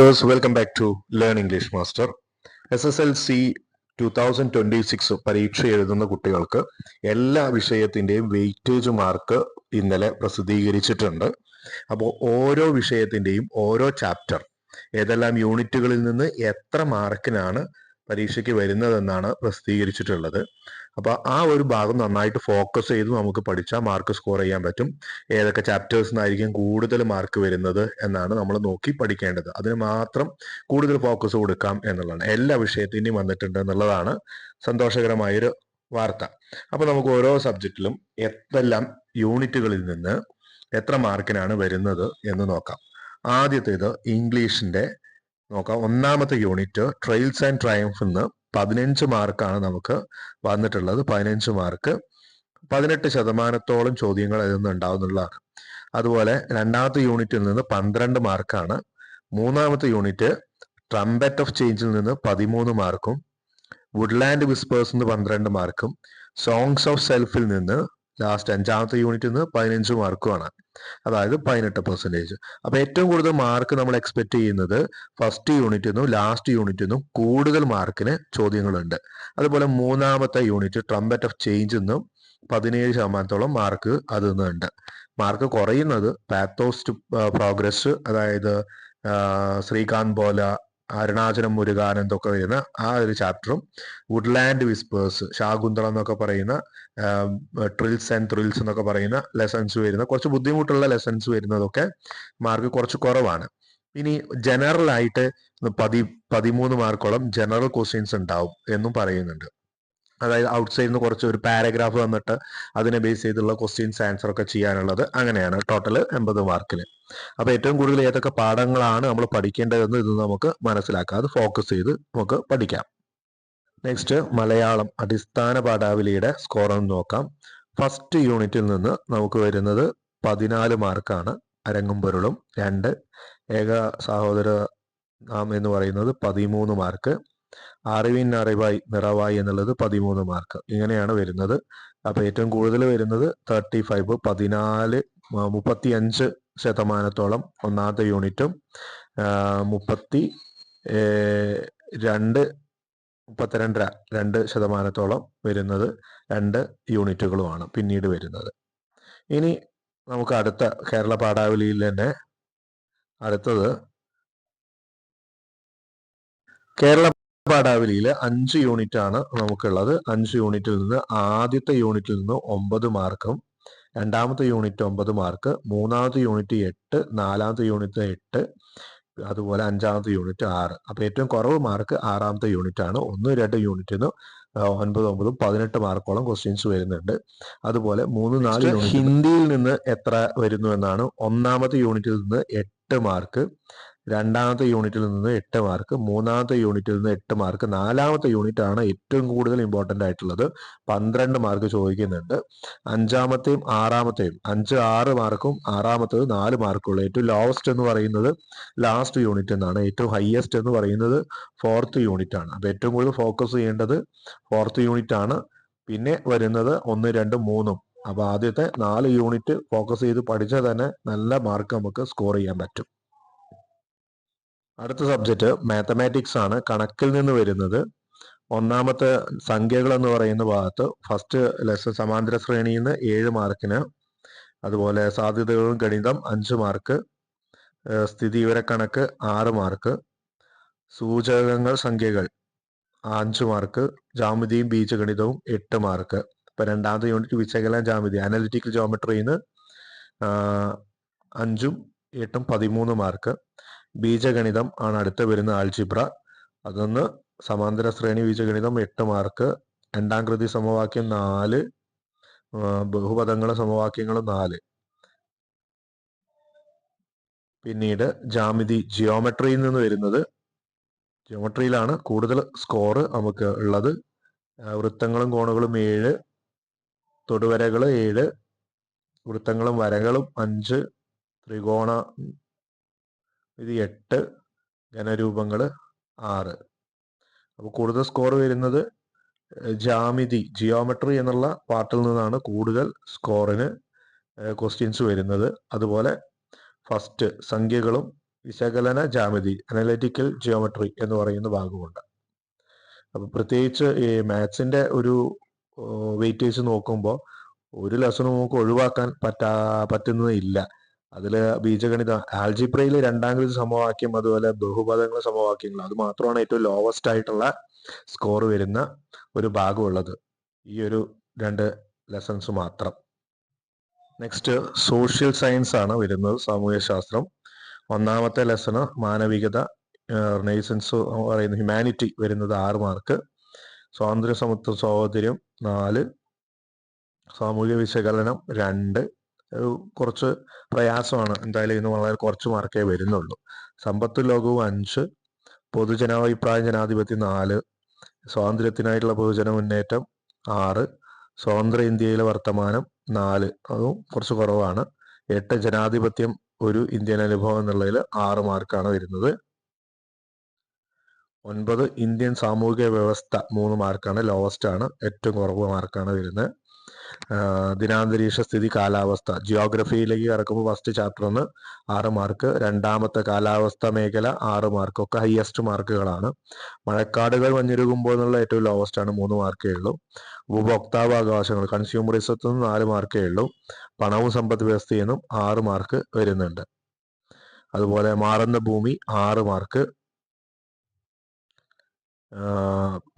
Viewers, welcome back to learn English master S S L C two thousand twenty six പരീക്ഷ എഴുതുന്ന കുട്ടികൾക്ക് എല്ലാ വിഷയത്തിന്റെയും weightage mark ഇന്നലെ പ്രസിദ്ധീകരിച്ചിട്ടുണ്ട്. അപ്പോൾ ഓരോ വിഷയത്തിന്റെയും ഓരോ ചാപ്റ്റർ ഏതെല്ലാം യൂണിറ്റുകളിൽ നിന്ന് എത്ര മാർക്കിനാണ് പരീക്ഷയ്ക്ക് വരുന്നതെന്നാണ് പ്രസിദ്ധീകരിച്ചിട്ടുള്ളത്. അപ്പോൾ ആ ഒരു ഭാഗം നന്നായിട്ട് ഫോക്കസ് ചെയ്ത് നമുക്ക് പഠിച്ചാൽ മാർക്ക് സ്കോർ ചെയ്യാൻ പറ്റും. ഏതൊക്കെ ചാപ്റ്റേഴ്സ് നിന്നായിരിക്കും കൂടുതൽ മാർക്ക് വരുന്നത് എന്നാണ് നമ്മൾ നോക്കി പഠിക്കേണ്ടത്. അതിന് മാത്രം കൂടുതൽ ഫോക്കസ് കൊടുക്കാം എന്നുള്ളതാണ്. എല്ലാ വിഷയത്തിനും വന്നിട്ടുണ്ട് എന്നുള്ളതാണ് സന്തോഷകരമായൊരു വാർത്ത. അപ്പോൾ നമുക്ക് ഓരോ സബ്ജക്റ്റിലും എത്തെല്ലാം യൂണിറ്റുകളിൽ നിന്ന് എത്ര മാർക്കിനാണ് വരുന്നത് എന്ന് നോക്കാം. ആദ്യത്തേത് ഇംഗ്ലീഷിന്റെ നോക്കാം. ഒന്നാമത്തെ യൂണിറ്റ് ട്രയൽസ് ആൻഡ് ട്രയംഫ് എന്ന് പതിനഞ്ച് മാർക്കാണ് നമുക്ക് വന്നിട്ടുള്ളത്. പതിനഞ്ച് മാർക്ക്. പതിനെട്ട് ശതമാനത്തോളം ചോദ്യങ്ങൾ അതിൽ നിന്ന് ഉണ്ടാവുന്നുള്ളതാണ്. അതുപോലെ രണ്ടാമത്തെ യൂണിറ്റിൽ നിന്ന് പന്ത്രണ്ട് മാർക്കാണ്. മൂന്നാമത്തെ യൂണിറ്റ് ട്രംപറ്റ് ഓഫ് ചേഞ്ചിൽ നിന്ന് പതിമൂന്ന് മാർക്കും വുഡ്ലാൻഡ് വിസ്പേഴ്സ് നിന്ന് പന്ത്രണ്ട് മാർക്കും സോങ്സ് ഓഫ് സെൽഫിൽ നിന്ന് ലാസ്റ്റ് അഞ്ചാമത്തെ യൂണിറ്റിൽ നിന്ന് പതിനഞ്ച് മാർക്കുമാണ് അതായത് പതിനെട്ട് പെർസെന്റേജ് അപ്പോൾ ഏറ്റവും കൂടുതൽ മാർക്ക് നമ്മൾ എക്സ്പെക്ട് ചെയ്യുന്നത് ഫസ്റ്റ് യൂണിറ്റിൽ നിന്നും ലാസ്റ്റ് യൂണിറ്റിൽ നിന്നും കൂടുതൽ മാർക്കിന് ചോദ്യങ്ങളുണ്ട്. അതുപോലെ മൂന്നാമത്തെ യൂണിറ്റ് ട്രംപറ്റ് ഓഫ് ചേഞ്ച് നിന്നും പതിനേഴ് ശതമാനത്തോളം മാർക്ക് അതിൽ നിന്നുണ്ട്. മാർക്ക് കുറയുന്നത് പാത്തോസ് ടു പ്രോഗ്രസ് അതായത് ആ, ശ്രീകാന്ത് ബോല അരുണാചലം മുരുകാനന്ദ് ഒക്കെ വരുന്ന ആ ഒരു ചാപ്റ്ററും വുഡ്ലാൻഡ് വിസ്പേഴ്സ് ശാകുന്തളം എന്നൊക്കെ പറയുന്ന ട്രിൽസ് ആൻഡ് ത്രിൽസ് എന്നൊക്കെ പറയുന്ന ലെസൺസ് വരുന്ന കുറച്ച് ബുദ്ധിമുട്ടുള്ള ലെസൺസ് വരുന്നതൊക്കെ മാർക്ക് കുറച്ച് കുറവാണ്. ഇനി ജനറൽ ആയിട്ട് പതി പതിമൂന്ന് മാർക്കോളം ജനറൽ ക്വസ്റ്റ്യൻസ് ഉണ്ടാവും എന്നും പറയുന്നുണ്ട്. അതായത് ഔട്ട്സൈഡിൽ നിന്ന് കുറച്ച് ഒരു പാരഗ്രാഫ് വന്നിട്ട് അതിനെ ബേസ് ചെയ്തുള്ള ക്വസ്റ്റ്യൻസ് ആൻസർ ഒക്കെ ചെയ്യാനുള്ളത് അങ്ങനെയാണ് ടോട്ടൽ എൺപത് മാർക്കിൽ അപ്പൊ ഏറ്റവും കൂടുതൽ ഏതൊക്കെ പാഠങ്ങളാണ് നമ്മൾ പഠിക്കേണ്ടതെന്ന് ഇത് നമുക്ക് മനസ്സിലാക്കാം. അത് ഫോക്കസ് ചെയ്ത് നമുക്ക് പഠിക്കാം. നെക്സ്റ്റ് മലയാളം അടിസ്ഥാന പാഠാവലിയുടെ സ്കോർ ഒന്ന് നോക്കാം. ഫസ്റ്റ് യൂണിറ്റിൽ നിന്ന് നമുക്ക് വരുന്നത് പതിനാല് മാർക്കാണ് അരങ്ങും പൊരുളും രണ്ട്. ഏക സഹോദര നാം എന്ന് പറയുന്നത് പതിമൂന്ന് മാർക്ക് അറിവിൻ അറിവായി നിറവായി എന്നുള്ളത് പതിമൂന്ന് മാർക്ക് ഇങ്ങനെയാണ് വരുന്നത്. അപ്പൊ ഏറ്റവും കൂടുതൽ വരുന്നത് തേർട്ടി ഫൈവ് പതിനാല് മുപ്പത്തി അഞ്ച് ശതമാനത്തോളം ഒന്നാമത്തെ യൂണിറ്റും മുപ്പത്തി രണ്ട് മുപ്പത്തിരണ്ടര രണ്ട് ശതമാനത്തോളം വരുന്നത് രണ്ട് യൂണിറ്റുകളുമാണ് പിന്നീട് വരുന്നത്. ഇനി നമുക്ക് അടുത്ത കേരള പാഠാവലിയിൽ തന്നെ അടുത്തത് കേരള പാഠാവലിയിൽ അഞ്ച് യൂണിറ്റ് ആണ് നമുക്കുള്ളത്. അഞ്ച് യൂണിറ്റിൽ നിന്ന് ആദ്യത്തെ യൂണിറ്റിൽ നിന്ന് ഒമ്പത് മാർക്കും രണ്ടാമത്തെ യൂണിറ്റ് ഒമ്പത് മാർക്ക് മൂന്നാമത്തെ യൂണിറ്റ് എട്ട് നാലാമത്തെ യൂണിറ്റ് എട്ട് അതുപോലെ അഞ്ചാമത്തെ യൂണിറ്റ് ആറ്. അപ്പൊ ഏറ്റവും കുറവ് മാർക്ക് ആറാമത്തെ യൂണിറ്റ് ആണ് ഒന്ന് രണ്ട് യൂണിറ്റിന് ഒൻപത് ഒമ്പതും പതിനെട്ട് മാർക്കോളം ക്വസ്റ്റ്യൻസ് വരുന്നുണ്ട്. അതുപോലെ മൂന്ന് നാല് ഹിന്ദിയിൽ നിന്ന് എത്ര വരുന്നു എന്നാണ് ഒന്നാമത്തെ യൂണിറ്റിൽ നിന്ന് എട്ട് മാർക്ക് രണ്ടാമത്തെ യൂണിറ്റിൽ നിന്ന് എട്ട് മാർക്ക് മൂന്നാമത്തെ യൂണിറ്റിൽ നിന്ന് എട്ട് മാർക്ക് നാലാമത്തെ യൂണിറ്റ് ആണ് ഏറ്റവും കൂടുതൽ ഇമ്പോർട്ടന്റ് ആയിട്ടുള്ളത്. പന്ത്രണ്ട് മാർക്ക് ചോദിക്കുന്നുണ്ട്. അഞ്ചാമത്തെയും ആറാമത്തെയും അഞ്ച് ആറ് മാർക്കും ആറാമത്തത് നാല് മാർക്കുള്ള ഏറ്റവും ലോവസ്റ്റ് എന്ന് പറയുന്നത് ലാസ്റ്റ് യൂണിറ്റ് എന്നാണ്. ഏറ്റവും ഹയസ്റ്റ് എന്ന് പറയുന്നത് ഫോർത്ത് യൂണിറ്റ് ആണ്. അപ്പം ഏറ്റവും കൂടുതൽ ഫോക്കസ് ചെയ്യേണ്ടത് ഫോർത്ത് യൂണിറ്റ് ആണ്. പിന്നെ വരുന്നത് ഒന്ന് രണ്ട് മൂന്നും. അപ്പോൾ ആദ്യത്തെ നാല് യൂണിറ്റ് ഫോക്കസ് ചെയ്ത് പഠിച്ചാൽ തന്നെ നല്ല മാർക്ക് നമുക്ക് സ്കോർ ചെയ്യാൻ പറ്റും. അടുത്ത സബ്ജക്റ്റ് മാത്തമാറ്റിക്സ് ആണ്. കണക്കിൽ നിന്ന് വരുന്നത്. ഒന്നാമത്തെ സംഖ്യകൾ എന്ന് പറയുന്ന ഭാഗത്ത് ഫസ്റ്റ് ലെസൺ സമാന്തര ശ്രേണിയിൽ നിന്ന് ഏഴ് മാർക്കിന് അതുപോലെ സാധ്യതകളും ഗണിതം അഞ്ച് മാർക്ക് സ്ഥിതി വിവരക്കണക്ക് ആറ് മാർക്ക് സൂചകങ്ങൾ സംഖ്യകൾ അഞ്ച് മാർക്ക് ജാമിതിയും ബീജഗണിതവും എട്ട് മാർക്ക് ഇപ്പൊ രണ്ടാമത്തെ യൂണിറ്റ് വിശകലന ജാമിതി അനലിറ്റിക്കൽ ജോമെട്രിന്ന് അഞ്ചും എട്ടും പതിമൂന്ന് മാർക്ക് ബീജഗണിതം ആണ് അടുത്ത വരുന്ന ആൽജിബ്ര അതൊന്ന് സമാന്തര ശ്രേണി ബീജഗണിതം എട്ട് മാർക്ക്. രണ്ടാം കൃതി സമവാക്യം നാല്. ബഹുപദങ്ങളും സമവാക്യങ്ങളും നാല്. പിന്നീട് ജാമിതി ജിയോമെട്രിയിൽ നിന്ന് വരുന്നത്. ജിയോമെട്രിയിലാണ് കൂടുതൽ സ്കോർ നമുക്ക് ഉള്ളത്. വൃത്തങ്ങളും കോണുകളും ഏഴ്. തൊടുവരകൾ ഏഴ്. വൃത്തങ്ങളും വരകളും അഞ്ച്. ത്രികോണ ഇത് എട്ട് ഘനരൂപങ്ങൾ ആറ്. അപ്പോൾ കൂടുതൽ സ്കോർ വരുന്നത് ജാമിതി ജിയോമെട്രി എന്നുള്ള പാർട്ടിൽ നിന്നാണ് കൂടുതൽ സ്കോറിന് ക്വസ്റ്റ്യൻസ് വരുന്നത്. അതുപോലെ ഫസ്റ്റ് സംഖ്യകളും വിശകലന ജാമിതി അനലറ്റിക്കൽ ജിയോമെട്രി എന്ന് പറയുന്ന ഭാഗമുണ്ട്. അപ്പോൾ പ്രത്യേകിച്ച് ഈ മാത്സിന്റെ ഒരു വെയിറ്റേജ് നോക്കുമ്പോൾ ഒരു ലെസണും നമുക്ക് ഒഴിവാക്കാൻ പറ്റാ പറ്റുന്നതില്ല അതിൽ ബീജഗണിത ആൽജിബ്രയിൽ രണ്ടാം ക്ലാസ് സമവാക്യം അതുപോലെ ബഹുപദങ്ങൾ സമവാക്യങ്ങൾ അത് മാത്രമാണ് ഏറ്റവും ലോവസ്റ്റ് ആയിട്ടുള്ള സ്കോർ വരുന്ന ഒരു ഭാഗമുള്ളത്. ഈ ഒരു രണ്ട് ലെസൺസ് മാത്രം. നെക്സ്റ്റ് സോഷ്യൽ സയൻസ് ആണ് വരുന്നത് സാമൂഹ്യശാസ്ത്രം. ഒന്നാമത്തെ ലെസണ് മാനവികത റിനൈസൻസ് പറയുന്ന ഹ്യൂമാനിറ്റി വരുന്നത് ആറ് മാർക്ക് സ്വാതന്ത്ര്യ സമത്വ സ്വാതന്ത്ര്യം നാല് സാമൂഹ്യ വിശകലനം രണ്ട് കുറച്ച് പ്രയാസമാണ് എന്തായാലും ഇന്ന് വളരെ കുറച്ച് മാർക്കേ വരുന്നുള്ളൂ. സമ്പത്ത് ലോകവും അഞ്ച് പൊതുജനാഭിപ്രായ ജനാധിപത്യം നാല് സ്വാതന്ത്ര്യത്തിനായിട്ടുള്ള പൊതുജന മുന്നേറ്റം ആറ് സ്വതന്ത്ര ഇന്ത്യയിലെ വർത്തമാനം നാല്. അതും കുറച്ച് കുറവാണ്. എട്ട് ജനാധിപത്യം ഒരു ഇന്ത്യൻ അനുഭവം എന്നുള്ളതിൽ ആറ് മാർക്കാണ് വരുന്നത്. ഒൻപത് ഇന്ത്യൻ സാമൂഹിക വ്യവസ്ഥ മൂന്ന് മാർക്കാണ് ലോവസ്റ്റ് ആണ്. ഏറ്റവും കുറവ് മാർക്കാണ് വരുന്നത്. ദിനാന്തരീക്ഷ സ്ഥിതി കാലാവസ്ഥ. ജിയോഗ്രഫിയിലേക്ക് കിടക്കുമ്പോൾ ഫസ്റ്റ് ചാപ്റ്ററിന് ആറ് മാർക്ക് രണ്ടാമത്തെ കാലാവസ്ഥ മേഖല ആറ് മാർക്ക് ഒക്കെ ഹയസ്റ്റ് മാർക്കുകളാണ് മഴക്കാടുകൾ വഞ്ഞിരുകുമ്പോൾ എന്നുള്ള ഏറ്റവും ലോവസ്റ്റ് ആണ് മൂന്ന് മാർക്കേ ഉള്ളൂ. ഉപഭോക്താവ് അവകാശങ്ങൾ കൺസ്യൂമറിസത്തു നിന്ന് നാല് മാർക്കേ ഉള്ളൂ. പണവും സമ്പദ് വ്യവസ്ഥയിൽ നിന്നും ആറ് മാർക്ക് വരുന്നുണ്ട്. അതുപോലെ മാറുന്ന ഭൂമി ആറ് മാർക്ക്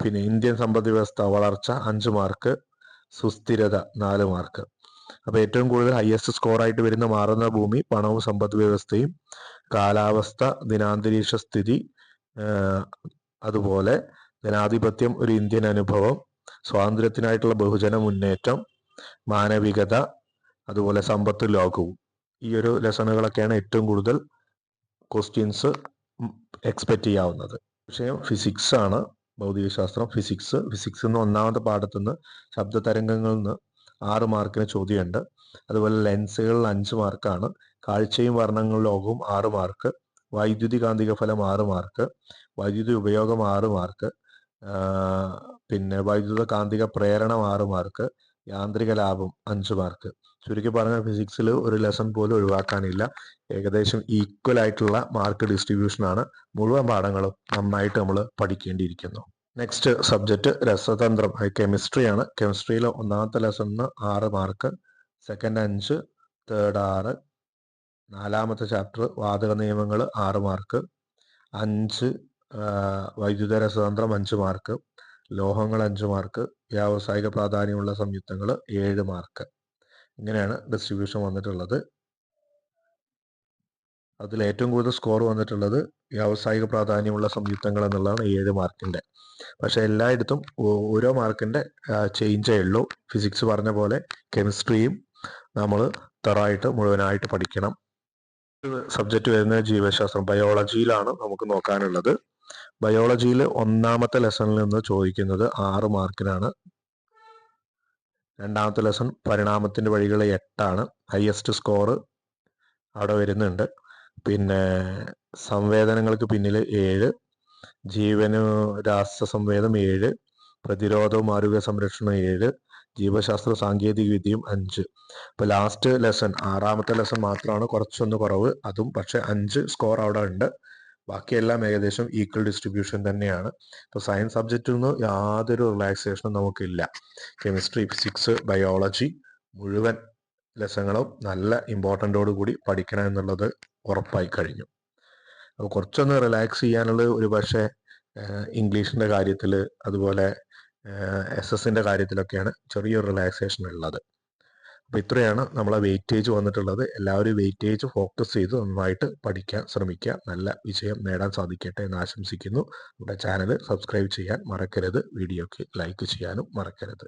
പിന്നെ ഇന്ത്യൻ സമ്പദ് വ്യവസ്ഥ വളർച്ച അഞ്ച് മാർക്ക് സുസ്ഥിരത നാല് മാർക്ക് അപ്പൊ ഏറ്റവും കൂടുതൽ ഹയസ്റ്റ് സ്കോർ ആയിട്ട് വരുന്ന മാറുന്ന ഭൂമി പണവും സമ്പദ് വ്യവസ്ഥയും കാലാവസ്ഥ ദിനാന്തരീക്ഷ സ്ഥിതി അതുപോലെ ജനാധിപത്യം ഒരു ഇന്ത്യൻ അനുഭവം സ്വാതന്ത്ര്യത്തിനായിട്ടുള്ള ബഹുജന മുന്നേറ്റം മാനവികത അതുപോലെ സമ്പത്ത് ലോകവും. ഈ ഒരു ലെസണുകളൊക്കെയാണ് ഏറ്റവും കൂടുതൽ ക്വസ്റ്റ്യൻസ് എക്സ്പെക്ട് ചെയ്യാവുന്നത്. വിഷയം ഫിസിക്സ് ആണ്. ഭൗതികശാസ്ത്രം ഫിസിക്സ്. ഫിസിക്സ് എന്ന ഒന്നാമത്തെ പാഠത്തു നിന്ന് ശബ്ദ തരംഗങ്ങളിൽ നിന്ന് ആറ് മാർക്കിന് ചോദ്യമുണ്ട്. അതുപോലെ ലെൻസുകളിൽ അഞ്ച് മാർക്കാണ്. കാഴ്ചയും വർണങ്ങളും ലോകവും ആറ് മാർക്ക്. വൈദ്യുതി കാന്തിക ഫലം ആറ് മാർക്ക്. വൈദ്യുതി ഉപയോഗം ആറ് മാർക്ക്. പിന്നെ വൈദ്യുത കാന്തിക പ്രേരണം ആറ് മാർക്ക്. യാന്ത്രിക ലാഭം അഞ്ച് മാർക്ക് ചുരുക്കി പറഞ്ഞ ഫിസിക്സിൽ ഒരു ലെസൺ പോലും ഒഴിവാക്കാനില്ല. ഏകദേശം ഈക്വൽ ആയിട്ടുള്ള മാർക്ക് ഡിസ്ട്രിബ്യൂഷൻ ആണ് മുഴുവൻ പാഠങ്ങളും നന്നായിട്ട് നമ്മൾ പഠിക്കേണ്ടിയിരിക്കുന്നു. നെക്സ്റ്റ് സബ്ജക്റ്റ് രസതന്ത്രം. കെമിസ്ട്രി ആണ്. കെമിസ്ട്രിയിലെ ഒന്നാമത്തെ ലെസണിന് ആറ് മാർക്ക് സെക്കൻഡ് അഞ്ച് തേർഡ് ആറ് നാലാമത്തെ ചാപ്റ്റർ വാതക നിയമങ്ങൾ ആറ് മാർക്ക് അഞ്ച് വൈദ്യുത രസതന്ത്രം അഞ്ച് മാർക്ക് ലോഹങ്ങൾ അഞ്ച് മാർക്ക് വ്യാവസായിക പ്രാധാന്യമുള്ള സംയുക്തങ്ങൾ ഏഴ് മാർക്ക് ഇങ്ങനെയാണ് ഡിസ്ട്രിബ്യൂഷൻ വന്നിട്ടുള്ളത്. അതിൽ ഏറ്റവും കൂടുതൽ സ്കോർ വന്നിട്ടുള്ളത് വ്യാവസായിക പ്രാധാന്യമുള്ള സംയുക്തങ്ങൾ എന്നുള്ളതാണ് ഏഴ് മാർക്കിന്റെ പക്ഷെ എല്ലായിടത്തും ഓരോ മാർക്കിന്റെ ചേഞ്ചേ ഉള്ളൂ. ഫിസിക്സ് പറഞ്ഞ പോലെ കെമിസ്ട്രിയും നമ്മൾ തറായിട്ട് മുഴുവനായിട്ട് പഠിക്കണം. സബ്ജക്റ്റ് വരുന്ന ജീവശാസ്ത്രം ബയോളജിയിലാണ് നമുക്ക് നോക്കാനുള്ളത്. ബയോളജിയിൽ ഒന്നാമത്തെ ലെസണിൽ നിന്ന് ചോദിക്കുന്നത് ആറ് മാർക്കിനാണ് രണ്ടാമത്തെ ലെസൺ പരിണാമത്തിന്റെ വഴികൾ എട്ടാണ്. ഹയസ്റ്റ് സ്കോർ അവിടെ വരുന്നുണ്ട്. പിന്നെ സംവേദനങ്ങൾക്ക് പിന്നിൽ ഏഴ് ജീവന് രാസസംവേദം ഏഴ് പ്രതിരോധവും ആരോഗ്യ സംരക്ഷണം ഏഴ് ജീവശാസ്ത്ര സാങ്കേതിക വിദ്യയും അഞ്ച്. ഇപ്പൊ ലാസ്റ്റ് ലെസൺ ആറാമത്തെ ലെസൺ മാത്രമാണ് കുറച്ചൊന്ന് കുറവ്. അതും പക്ഷെ അഞ്ച് സ്കോർ അവിടെ ഉണ്ട്. ബാക്കിയെല്ലാം ഏകദേശം ഈക്വൽ ഡിസ്ട്രിബ്യൂഷൻ തന്നെയാണ്. ഇപ്പോൾ സയൻസ് സബ്ജക്റ്റിൽ നിന്ന് യാതൊരു റിലാക്സേഷനും നമുക്കില്ല. കെമിസ്ട്രി ഫിസിക്സ് ബയോളജി മുഴുവൻ ലെസങ്ങളും നല്ല ഇമ്പോർട്ടന്റോട് കൂടി പഠിക്കണം എന്നുള്ളത് ഉറപ്പായി കഴിഞ്ഞു. അപ്പോൾ കുറച്ചൊന്ന് റിലാക്സ് ചെയ്യാനുള്ളത് ഒരു പക്ഷേ ഇംഗ്ലീഷിന്റെ കാര്യത്തിൽ അതുപോലെ എസ് എസിന്റെ കാര്യത്തിലൊക്കെയാണ് ചെറിയൊരു റിലാക്സേഷൻ ഉള്ളത്. അപ്പോൾ ഇത്രയാണ് നമ്മളെ വെയിറ്റേജ് വന്നിട്ടുള്ളത്. എല്ലാവരും വെയിറ്റേജ് ഫോക്കസ് ചെയ്ത് നന്നായിട്ട് പഠിക്കാൻ ശ്രമിക്കുക. നല്ല വിജയം നേടാൻ സാധിക്കട്ടെ എന്ന് ആശംസിക്കുന്നു. നമ്മുടെ ചാനൽ സബ്സ്ക്രൈബ് ചെയ്യാൻ മറക്കരുത്. വീഡിയോക്ക് ലൈക്ക് ചെയ്യാനും മറക്കരുത്.